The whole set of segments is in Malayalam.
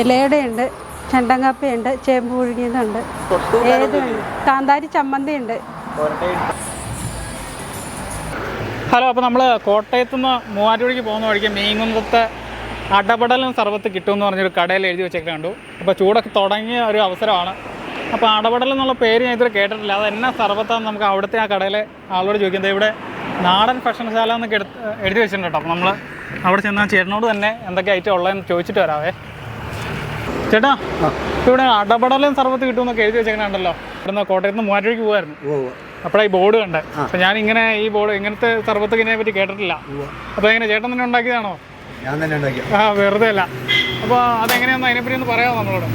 ഇലയുടെയുണ്ട് ചെണ്ടങ്കാപ്പയുണ്ട് ചേമ്പ് പുഴുങ്ങിയതുണ്ട് ഏതുണ്ട്? കാന്താരി ചമ്മന്തിയുണ്ട്. ഹലോ അപ്പോൾ നമ്മൾ കോട്ടയത്തു നിന്ന് മൂവാറ്റുപുഴയ്ക്ക് പോകുന്ന വഴിക്ക് മീൻകുന്നത്തെ അടപടലും സർബത്ത് കിട്ടുമെന്ന് പറഞ്ഞൊരു കടയിൽ എഴുതി വെച്ചൊക്കെ കണ്ടു. അപ്പോൾ ചൂടൊക്കെ തുടങ്ങിയ ഒരു അവസരമാണ്. അപ്പോൾ അടപടൽ എന്നുള്ള പേര് ഞാൻ ഇതുവരെ കേട്ടിട്ടില്ല. അത് എന്നാ സർവത്താന്ന് നമുക്ക് അവിടുത്തെ ആ കടയിലെ ആളോട് ചോദിക്കുന്നത് ഇവിടെ നാടൻ ഭക്ഷണശാല എന്നൊക്കെ എഴുതി വെച്ചിട്ടുണ്ട് കേട്ടോ. അപ്പോൾ നമ്മൾ അവിടെ ചെന്നാൽ ചേട്ടനോട് തന്നെ എന്തൊക്കെ ഐറ്റം ഉള്ളതെന്ന് ചോദിച്ചിട്ട് വരാവേ. ചേട്ടാ ഇവിടെ അടപടലും സർവത്ത് കിട്ടുമെന്നൊക്കെ എഴുതി വെച്ചേക്കണുണ്ടല്ലോ. ഇവിടുന്ന് കോട്ടയത്ത് നിന്ന് മൂവാറ്റുപുഴയ്ക്ക് പോകുമായിരുന്നു അപ്പോഴാണ് ഈ ബോർഡ് കണ്ടത്. അപ്പൊ ഞാൻ ഇങ്ങനെ ഈ ബോർഡ് ഇങ്ങനത്തെ സർബത്തിനെ പറ്റി കേട്ടിട്ടില്ല. അപ്പൊ എങ്ങനെ ചേട്ടൻ തന്നെ ഉണ്ടാക്കിയതാണോ? ഞാൻ തന്നെ ഉണ്ടാക്കി ആ വെറുതെ അല്ല. അപ്പൊ അതെങ്ങനെയാണെന്ന് അതിനെപ്പറ്റി ഒന്ന് പറയാമോ നമ്മളോട്?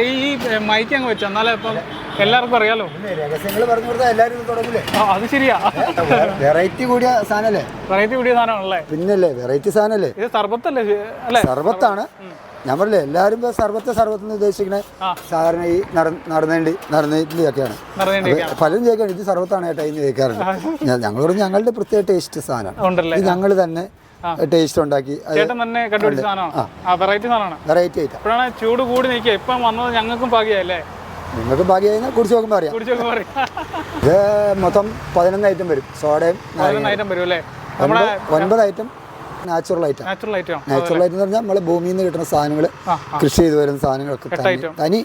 ഈ മൈക്ക് അങ്ങ് വെച്ചു. എന്നാലേ ഇപ്പം എല്ലാവർക്കും അറിയാലോ. രഹസ്യങ്ങൾ പറഞ്ഞു കൊടുത്താൽ എല്ലാവരും അത് ശരിയാ. വെറൈറ്റി കൂടിയ സാധനല്ലേ? വെറൈറ്റി കൂടിയ സാധനമാണല്ലേ? പിന്നല്ലേ വെറൈറ്റി സാധനല്ലേ? ഇത് സർബത്തല്ലേ അല്ലേ? സർബത്താണ്. ഞാൻ പറഞ്ഞില്ലേ എല്ലാവരും ഇപ്പൊ സർബത്ത് സർബത്ത് ഉദ്ദേശിക്കണ. സാധാരണ ഈ നടന്നേണ്ടി നിറഞ്ഞിരിക്കുകയാണ് പലരും ചോദിക്കാണ് ഇത് സർബത്താണ് ഏട്ടാ ഇന്ന് ചോദിക്കാറുണ്ട്. ഞങ്ങളോട് ഞങ്ങളുടെ പ്രത്യേക ടേസ്റ്റ് സാധനമാണ്. ഇത് ഞങ്ങൾ തന്നെ ടേസ്റ്റ് ഉണ്ടാക്കി. ചേട്ടൻ തന്നെ കണ്ടുപിടിച്ച സാധനമാണ്. വെറൈറ്റി സാധനമാണ്. വെറൈറ്റി ആയിട്ടാ. ഇപ്പോഴാണ് ചൂട് കൂടി നിൽക്കുക. ഇപ്പം വന്നത് ഞങ്ങൾക്കും ഭാഗ്യല്ലേ നിങ്ങൾക്ക് ഭാഗ്യമായി കുടിച്ച് നോക്കുമ്പോൾ അറിയാം. ഇത് മൊത്തം പതിനൊന്ന് ഐറ്റം വരും. സോഡയും ഐറ്റം ഒൻപത് item natural item natural item natural item എന്ന് പറഞ്ഞാൽ നമ്മൾ ഭൂമിയിൽ നിന്ന് കിട്ടുന്ന സാധനങ്ങൾ കൃഷി ചെയ്തു വരുന്ന സാധനങ്ങളൊക്കെ തനി തനി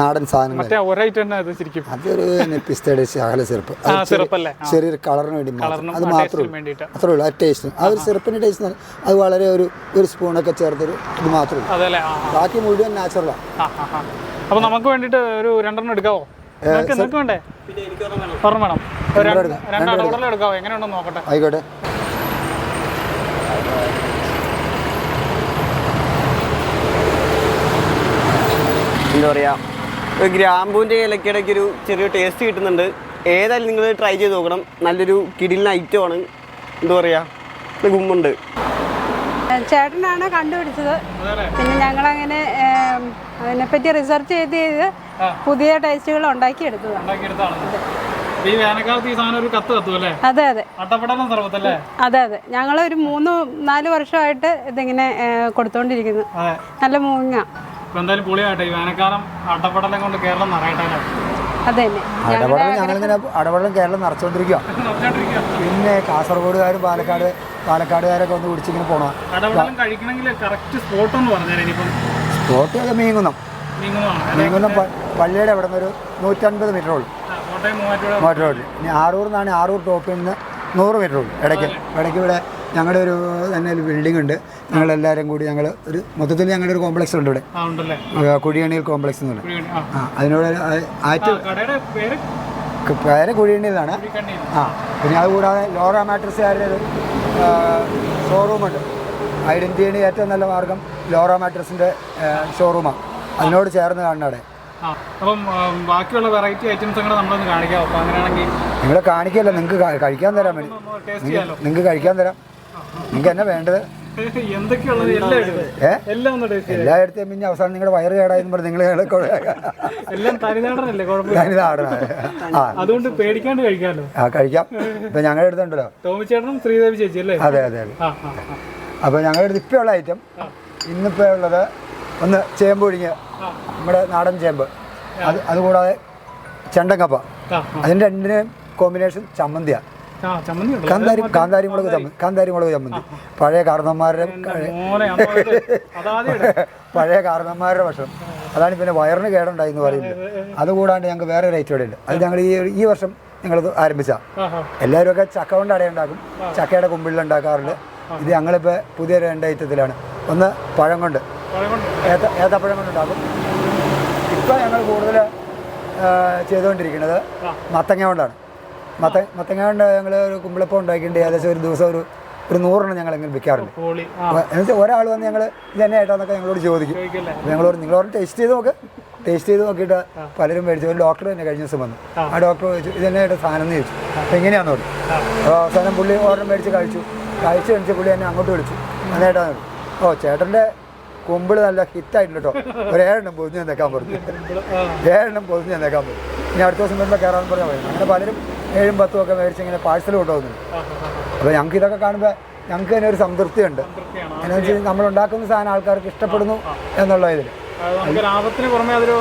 നാടൻ സാധനങ്ങൾ അതൊരു പിസ്തയുടെ ശകല സിറപ്പ്. ചെറിയൊരു കളറിന് വേണ്ടി അത് മാത്രമേ ഉള്ളൂ. അത്രേ ഉള്ളൂ. ആ ടേസ്റ്റ് ആ ഒരു സിറപ്പിന്റെ ടേസ്റ്റ് അത് വളരെ ഒരു ഒരു സ്പൂണൊക്കെ ചേർത്തൊരു ഇത് മാത്രമേ ഉള്ളൂ. ബാക്കി മുഴുവൻ നാച്ചുറലാണ് അപ്പൊ നമുക്ക് വേണ്ടിട്ട് ഒരു രണ്ടെണ്ണം എടുക്കാവോ? വേണ്ടേ? ഒരെണ്ണം വേണം. ഒരു രണ്ട് രണ്ട് അടവടലും എടുക്കാവോ? എങ്ങനെ ഉണ്ടെന്ന് നോക്കട്ടെ. ആയിക്കോട്ടെ. എന്താ പറയുക ഗ്രാമ്പൂന്റെ ഇലക്കിടയ്ക്ക് ഒരു ചെറിയ ടേസ്റ്റ് കിട്ടുന്നുണ്ട്. ഏതായാലും നിങ്ങൾ ട്രൈ ചെയ്ത് നോക്കണം. നല്ലൊരു കിടിലിന് ഐറ്റമാണ് എന്താ പറയുക ഗുമ്മുണ്ട് ചേട്ടനാണ് കണ്ടുപിടിച്ചത്. പിന്നെ ഞങ്ങളങ്ങനെ അതിനെപ്പറ്റി റിസർച്ച് ചെയ്ത് ചെയ്ത് പുതിയ ടേസ്റ്റുകൾ ഉണ്ടാക്കി എടുത്തതാണ് ഈ വേനൽക്കാലത്ത് ഈ സാധനം ഒരു കത്ത് കത്തും അല്ലേ? അതെ അതെ. അട്ടപ്പടണം സർവത്തല്ലേ? അതെ അതെ. ഞങ്ങൾ ഒരു മൂന്ന് നാല് വർഷമായിട്ട് ഇതിങ്ങനെ കൊടുത്തോണ്ടിരിക്കുന്നു. നല്ല മൂങ്ങ. ഇപ്പൊ എന്തായാലും പൊളിയാട്ടെ. ഈ വേനൽക്കാലം അട്ടപ്പടലം കൊണ്ട് കേരളം നിറയട്ടെ അത് തന്നെ അടവടം ഞങ്ങളിങ്ങനെ അടവടം കേരളം നിറച്ചുകൊണ്ടിരിക്കുക പിന്നെ കാസർഗോഡുകാരും പാലക്കാട് പാലക്കാടുകാരൊക്കെ ഒന്ന് പിടിച്ചിങ്ങനെ പോണോ അടപടലം കഴിക്കണമെങ്കിൽ കറക്റ്റ് സ്പോട്ട് എന്ന് പറഞ്ഞാൽ ഇനിയിപ്പം. മീങ്ങുന്നം നീങ്ങുന്നതാണ് മീങ്ങുന്നം പ- പള്ളിയുടെ അവിടെ നിന്ന് ഒരു നൂറ്റൻപത് മീറ്റർ ഉള്ളൂ. മോട്ടർ റോഡിൽ ഇനി ആറൂർ നിന്നാണ് ആറൂർ ടോപ്പിൽ നിന്ന് നൂറ് മീറ്റർ ഉള്ളൂ. ഇടയ്ക്ക് ഇടയ്ക്ക് ഇവിടെ ഞങ്ങളുടെ ഒരു തന്നെ ഒരു ബിൽഡിംഗ് ഉണ്ട്. ഞങ്ങളെല്ലാവരും കൂടി ഞങ്ങൾ ഒരു മൊത്തത്തിൽ ഞങ്ങളുടെ ഒരു കോംപ്ലക്സ് ഉണ്ട് ഇവിടെ. കുഴിയണിയിൽ കോംപ്ലക്സ് എന്ന് പറയും. ആ. അതിനോട് ആറ്റ് പേര്? കുഴിയണിയിലാണ്. ആ പിന്നെ അതുകൂടാതെ ലോറ മാട്രസുകാരുടെ ഒരു ഷോറൂമുണ്ട് ഐഡന്റിറ്റിയുടെ ഏറ്റവും നല്ല മാർഗം ലോറ മാട്രസിന്റെ ഷോറൂമാണ് അതിനോട് ചേർന്ന് കാണുന്ന അവിടെ അപ്പം ബാക്കിയുള്ള വെറൈറ്റി ഐറ്റംസ് കൂടെ നമ്മളൊന്ന് കാണിക്കാം. അപ്പം അങ്ങനെയാണെങ്കിൽ നിങ്ങൾ കാണിക്കല്ലോ നിങ്ങൾക്ക് കഴിക്കാൻ തരാൻ വേണ്ടി. നിങ്ങൾക്ക് കഴിക്കാൻ തരാം. നിങ്ങൾക്ക് എന്നാ വേണ്ടത് എല്ലായിടത്തും പിന്നെ അവസാനം നിങ്ങളുടെ വയറ് കേടായെന്ന് പറഞ്ഞ് നിങ്ങൾ എല്ലാം തനിനാടനല്ലേ? അതുകൊണ്ട് പേടിക്കാണ്ട് കഴിക്കാമല്ലോ ആ കഴിക്കാം. ഇപ്പൊ ഞങ്ങളുടെ അടുത്തുണ്ടല്ലോ തോമിച്ചേട്ടനും ശ്രീദേവി ചേച്ചി അല്ലേ? അതെ അതെ അതെ. അപ്പോൾ ഞങ്ങളുടെ അടുത്ത് ഇപ്പോൾ ഉള്ള ഐറ്റം ഇന്നിപ്പോ ഉള്ളത് ഒന്ന് ചേമ്പ് ഒഴിഞ്ഞ് നമ്മുടെ നാടൻ ചേമ്പ്. അത് അതുകൂടാതെ ചെണ്ടക്കപ്പ അതിന്റെ അതിന്റെ രണ്ടിനും കോമ്പിനേഷൻ ചമ്മന്തിയാണ് കാന്താരി കാന്താരി മുളക് ചമ്മന്തി കാന്താരി മുളക് ചമ്മന്തി. പഴയ കാരണന്മാരുടെ പഴയ കാരണന്മാരുടെ ഭക്ഷണം. അതാണ് പിന്നെ വയറിന് കേടുണ്ടായി എന്ന് പറയുന്നത്. അതുകൂടാണ്ട് ഞങ്ങൾക്ക് വേറെ ഒരു ഐറ്റം ഇവിടെ ഉണ്ട്. അത് ഞങ്ങൾ ഈ ഈ വർഷം ഞങ്ങൾ ആരംഭിച്ച. ആ ആ എല്ലാവരും ഒക്കെ ചക്ക കൊണ്ട് അടയുണ്ടാക്കും ചക്കയുടെ കുമ്പിളിൽ ഉണ്ടാക്കാറുണ്ട്. ഇത് ഞങ്ങളിപ്പോൾ പുതിയ രണ്ട് ഐറ്റത്തിലാണ്. ഒന്ന് പഴം കൊണ്ട്. പഴം കൊണ്ട്. ഏത്ത ഏത്തപ്പഴം കൊണ്ട് ഉണ്ടാക്കും. ഇപ്പം ഞങ്ങൾ കൂടുതൽ ചെയ്തുകൊണ്ടിരിക്കുന്നത് മത്തങ്ങ കൊണ്ടാണ്. മത്ത മത്തങ്ങ കൊണ്ട് ഞങ്ങൾ ഒരു കുമ്പിളപ്പം ഉണ്ടാക്കിയിട്ട് ഏകദേശം ഒരു ദിവസം ഒരു ഒരു നൂറെണ്ണം ഞങ്ങൾ ഇങ്ങനെ വിൽക്കാറുണ്ട് എന്നുവെച്ചാൽ ഒരാൾ വന്ന് ഞങ്ങൾ ഇത് തന്നെ ഏട്ടാന്നൊക്കെ ഞങ്ങളോട് ചോദിക്കും. ഞങ്ങളോട് നിങ്ങളോട് ടേസ്റ്റ് ചെയ്ത് നോക്ക്. ടേസ്റ്റ് ചെയ്ത് നോക്കിയിട്ട് പലരും മേടിച്ചു. ഒരു ഡോക്ടർ തന്നെ കഴിഞ്ഞ ദിവസം വന്നു. ആ. ഡോക്ടർ ചോദിച്ചു ഇത് തന്നെ ഏട്ടാ സാധനം എന്ന് ചോദിച്ചു. അപ്പം എങ്ങനെയാണെന്ന് പറഞ്ഞു. അപ്പോൾ അവസാനം പുള്ളി ഓർഡർ മേടിച്ച് കഴിച്ചു. കഴിച്ച് കഴിച്ച് പുള്ളി എന്നെ അങ്ങോട്ട് വിളിച്ചു. എന്നേട്ടാ ഓ ചേട്ടന്റെ കുമ്പിൾ നല്ല ഹിറ്റായിട്ടുണ്ട് കേട്ടോ. ഒരേഴെണ്ണം പൊതിഞ്ഞ് തന്നേക്കാൻ പറഞ്ഞു. ഏഴെണ്ണം പൊതിഞ്ഞ് തന്നേക്കാൻ പറഞ്ഞു. ഇനി അടുത്ത ദിവസം വരുമ്പോൾ കയറാമെന്ന് പറഞ്ഞാൽ അങ്ങനെ പലരും ഏഴും പത്തും ഒക്കെ മേടിച്ച് ഇങ്ങനെ പാഴ്സൽ കൊണ്ടുപോകുന്നുണ്ട് അപ്പോൾ ഞങ്ങൾക്ക് ഇതൊക്കെ കാണുമ്പോൾ ഞങ്ങൾക്ക് തന്നെ ഒരു സംതൃപ്തിയുണ്ട്. എന്ന് വെച്ചാൽ നമ്മൾ ഉണ്ടാക്കുന്ന സാധനം ആൾക്കാർക്ക് ഇഷ്ടപ്പെടുന്നു എന്നുള്ള ഇതിൽ അത് നമുക്ക് ലാഭത്തിന് പുറമെ അതൊരു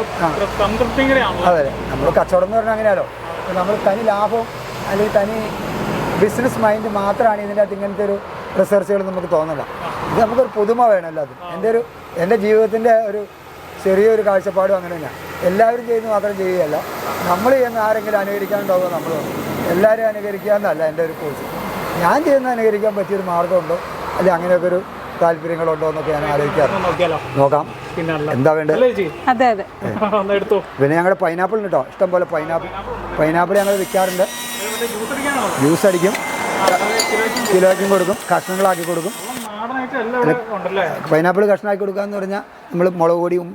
സംതൃപ്തിയും അതെ നമ്മൾ കച്ചവടം എന്ന് പറഞ്ഞാൽ അങ്ങനെയാലോ നമ്മൾ തനി ലാഭം അല്ലെങ്കിൽ തനി ബിസിനസ് മൈൻഡ് മാത്രമാണ് ഇതിന്റെ അകത്ത് ഇങ്ങനത്തെ ഒരു റിസർച്ചുകൾ നമുക്ക് തോന്നില്ല ഇത് നമുക്കൊരു പുതുമ വേണം എല്ലാതും എന്റെ ഒരു എന്റെ ജീവിതത്തിന്റെ ഒരു ചെറിയൊരു കാഴ്ചപ്പാടും അങ്ങനെ തന്നെയാണ് എല്ലാവരും ചെയ്യുന്നത് മാത്രം ചെയ്യുകയല്ല. നമ്മൾ ചെയ്യുന്ന ആരെങ്കിലും അനുകരിക്കാനുണ്ടാവുക നമ്മൾ എല്ലാവരും അനുകരിക്കുക എന്നല്ല എന്റെ ഒരു കോഴ്സ് ഞാൻ ചെയ്യുന്ന അനുകരിക്കാൻ പറ്റിയൊരു മാർഗമുണ്ടോ അല്ലെ അങ്ങനെയൊക്കെ ഒരു താല്പര്യങ്ങളുണ്ടോ എന്നൊക്കെ ഞാൻ ആലോചിക്കാറുണ്ട്. നോക്കിയാലോ? നോക്കാം. പിന്നെ അല്ല എന്താ വേണ്ടത്? അല്ലേ അതെ അതെ. ഒന്ന് എടുത്തു? പിന്നെ ഞങ്ങളുടെ പൈനാപ്പിൾ ഉണ്ട്? കേട്ടോ ഇഷ്ടം പോലെ പൈനാപ്പിൾ. പൈനാപ്പിൾ ഞങ്ങൾ വിൽക്കാറുണ്ട്. ജ്യൂസ് അടിക്കും. കിലോയ്ക്കും കൊടുക്കും. കഷ്ണങ്ങളാക്കി കൊടുക്കും. പൈനാപ്പിൾ കഷ്ണമാക്കി കൊടുക്കുക എന്ന് പറഞ്ഞാൽ നമ്മൾ മുളക് പൊടി ഉം,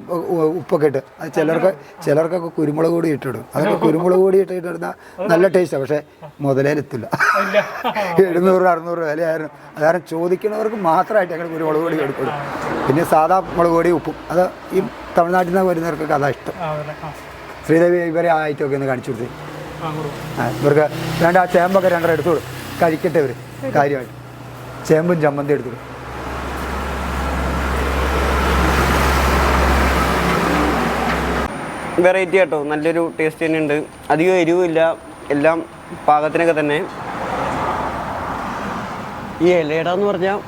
ഉപ്പൊക്കെ ഇട്ട് അത് ചിലർക്ക് ചിലർക്കൊക്കെ കുരുമുളക് പൊടി ഇട്ടിടും. അതൊക്കെ കുരുമുളക് പൊടി ഇട്ടിട്ട് ഇടുന്ന നല്ല ടേസ്റ്റാണ് പക്ഷേ മുതലേലെത്തില്ല എഴുന്നൂറ് അറുന്നൂറ് വിലയായിരുന്നു. അതാരം ചോദിക്കുന്നവർക്ക് മാത്രമായിട്ട് ഞങ്ങൾ കുരുമുളക് പൊടി എടുക്കും. പിന്നെ സാധാ മുളക് പൊടി ഉപ്പും അത് ഈ തമിഴ്നാട്ടിൽ നിന്ന് വരുന്നവർക്കൊക്കെ അതാ ഇഷ്ടം. ശ്രീദേവി ഇവരെ ആ ഐറ്റമൊക്കെ ഒന്ന് കാണിച്ചു കൊടുത്തു. ഇവർക്ക് വേണ്ട ആ ചേമ്പൊക്കെ രണ്ടര എടുത്തോളൂ കഴിക്കട്ടെ ഇവർ കാര്യമായിട്ട്. ചേമ്പും ചമ്മന്തി എടുത്തു വെറൈറ്റി കേട്ടോ നല്ലൊരു ടേസ്റ്റ് തന്നെയുണ്ട് അധികം എരിവില്ല എല്ലാം പാകത്തിനൊക്കെ തന്നെ. ഈ ഇലയുടെ എന്ന് പറഞ്ഞാൽ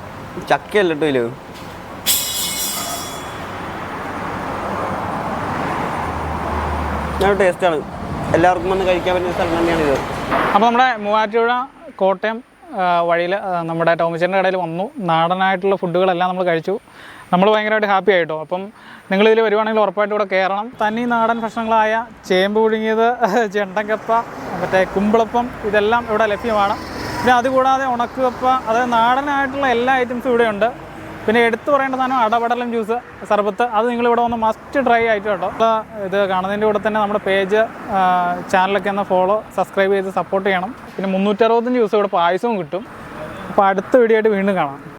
ചക്കയല്ല കേട്ടോ ഇല്ല നല്ല ടേസ്റ്റാണ് എല്ലാവർക്കും വന്ന് കഴിക്കാൻ പറ്റുന്ന സ്ഥലം തന്നെയാണ് ഇത്. അപ്പോൾ നമ്മുടെ മൂവാറ്റുപുഴ കോട്ടയം വഴിയിൽ നമ്മുടെ ടോമിച്ചേന്റെ കടയിൽ വന്നു. നാടനായിട്ടുള്ള ഫുഡുകളെല്ലാം നമ്മൾ കഴിച്ചു. നമ്മൾ ഭയങ്കരമായിട്ട് ഹാപ്പി ആയിട്ടോ? അപ്പം നിങ്ങൾ ഇതിൽ വരുവാണെങ്കിൽ ഉറപ്പായിട്ട് ഇവിടെ കയറണം തനി നാടൻ ഭക്ഷണങ്ങളായ ചേമ്പ് പുഴുങ്ങിയത് ചെണ്ടക്കപ്പ മറ്റേ കുമ്പിളപ്പം ഇതെല്ലാം ഇവിടെ ലഭ്യമാണ്. പിന്നെ അതുകൂടാതെ ഉണക്കുകപ്പ അതായത് നാടനായിട്ടുള്ള എല്ലാ ഐറ്റംസും ഇവിടെയുണ്ട്. പിന്നെ എടുത്തു പറയേണ്ട സാധനം അടപടലം ജ്യൂസ് സർബത്ത്. അത് നിങ്ങൾ ഇവിടെ വന്ന് മസ്റ്റ് ഡ്രൈ ആയിട്ട് കേട്ടോ. ഇത് കാണുന്നതിന്റെ കൂടെ തന്നെ നമ്മുടെ പേജ് ചാനലൊക്കെ ഒന്ന് ഫോളോ സബ്സ്ക്രൈബ് ചെയ്ത് സപ്പോർട്ട് ചെയ്യണം. പിന്നെ മുന്നൂറ്ററുപത്തഞ്ച് ദിവസം ഇവിടെ പായസവും കിട്ടും. അപ്പോൾ അടുത്ത വീഡിയോ ആയിട്ട് വീണ്ടും കാണാം.